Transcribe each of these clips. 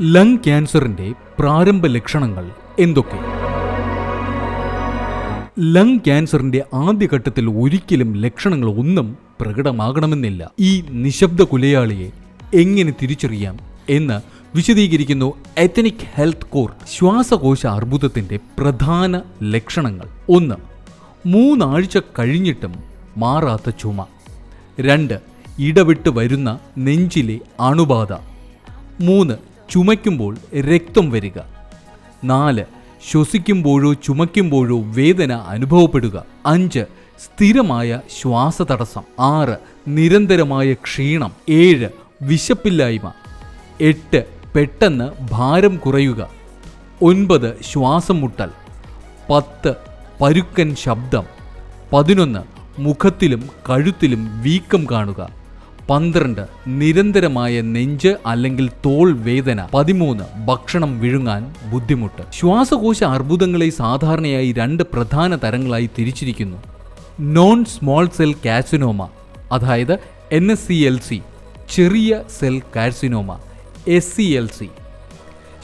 Lung ക്യാൻസറിന്റെ പ്രാരംഭ ലക്ഷണങ്ങൾ എന്തൊക്കെ? ലങ് ക്യാൻസറിന്റെ ആദ്യഘട്ടത്തിൽ ഒരിക്കലും ലക്ഷണങ്ങൾ ഒന്നും പ്രകടമാകണമെന്നില്ല. ഈ നിശബ്ദ കുലയാളിയെ എങ്ങനെ തിരിച്ചറിയാം എന്ന് വിശദീകരിക്കുന്നു എത്തനിക് ഹെൽത്ത് കോർ ശ്വാസകോശ അർബുദത്തിന്റെ പ്രധാന ലക്ഷണങ്ങൾ. ഒന്ന് മൂന്നാഴ്ച കഴിഞ്ഞിട്ടും മാറാത്ത ചുമ. രണ്ട് ഇടവിട്ട് വരുന്ന നെഞ്ചിലെ അണുബാധ. മൂന്ന് ചുമയ്ക്കുമ്പോൾ രക്തം വരിക. നാല് ശ്വസിക്കുമ്പോഴോ ചുമയ്ക്കുമ്പോഴോ വേദന അനുഭവപ്പെടുക. അഞ്ച് സ്ഥിരമായ ശ്വാസതടസ്സം. ആറ് നിരന്തരമായ ക്ഷീണം. ഏഴ് വിശപ്പില്ലായ്മ. എട്ട് പെട്ടെന്ന് ഭാരം കുറയുക. ഒൻപത് ശ്വാസം മുട്ടൽ പത്ത് പരുക്കൻ ശബ്ദം. പതിനൊന്ന് മുഖത്തിലും കഴുത്തിലും വീക്കം കാണുക. പന്ത്രണ്ട് നിരന്തരമായ നെഞ്ച് അല്ലെങ്കിൽ തോൾ വേദന പതിമൂന്ന് ഭക്ഷണം വിഴുങ്ങാൻ ബുദ്ധിമുട്ട്. ശ്വാസകോശ അർബുദങ്ങളെ സാധാരണയായി രണ്ട് പ്രധാന തരങ്ങളായി തിരിച്ചിരിക്കുന്നു. നോൺ സ്മോൾ സെൽ കാസിനോമ അതായത് N S C L C ചെറിയ cell carcinoma S C L C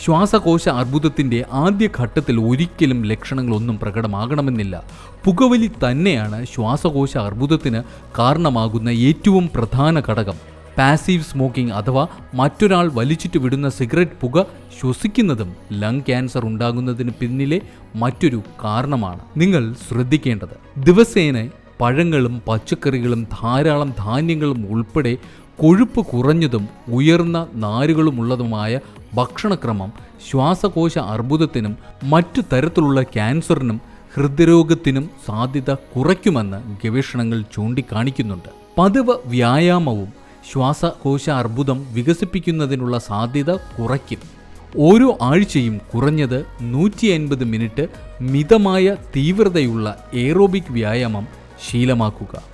ശ്വാസകോശ അർബുദത്തിന്റെ ആദ്യ ഘട്ടത്തിൽ ഒരിക്കലും ലക്ഷണങ്ങളൊന്നും പ്രകടമാകണമെന്നില്ല. പുകവലി തന്നെയാണ് ശ്വാസകോശ അർബുദത്തിന് കാരണമാകുന്ന ഏറ്റവും പ്രധാന ഘടകം. പാസീവ് സ്മോക്കിംഗ് അഥവാ മറ്റൊരാൾ വലിച്ചിട്ട് വിടുന്ന സിഗരറ്റ് പുക ശ്വസിക്കുന്നതും ലങ് ക്യാൻസർ ഉണ്ടാകുന്നതിന് പിന്നിലെ മറ്റൊരു കാരണമാണ്. നിങ്ങൾ ശ്രദ്ധിക്കേണ്ടത് ദിവസേന പഴങ്ങളും പച്ചക്കറികളും ധാരാളം ധാന്യങ്ങളും ഉൾപ്പെടെ കൊഴുപ്പ് കുറഞ്ഞതും ഉയർന്ന നാരുകളുമുള്ളതുമായ ഭക്ഷണക്രമം ശ്വാസകോശ അർബുദത്തിനും മറ്റു തരത്തിലുള്ള ക്യാൻസറിനും ഹൃദ്രോഗത്തിനും സാധ്യത കുറയ്ക്കുമെന്ന് ഗവേഷണങ്ങൾ ചൂണ്ടിക്കാണിക്കുന്നുണ്ട്. പതിവ് വ്യായാമവും ശ്വാസകോശ അർബുദം വികസിപ്പിക്കുന്നതിനുള്ള സാധ്യത കുറയ്ക്കും. ഓരോ ആഴ്ചയും കുറഞ്ഞത് നൂറ്റി അൻപത് മിനിറ്റ് മിതമായ തീവ്രതയുള്ള എയറോബിക് വ്യായാമം ശീലമാക്കുക.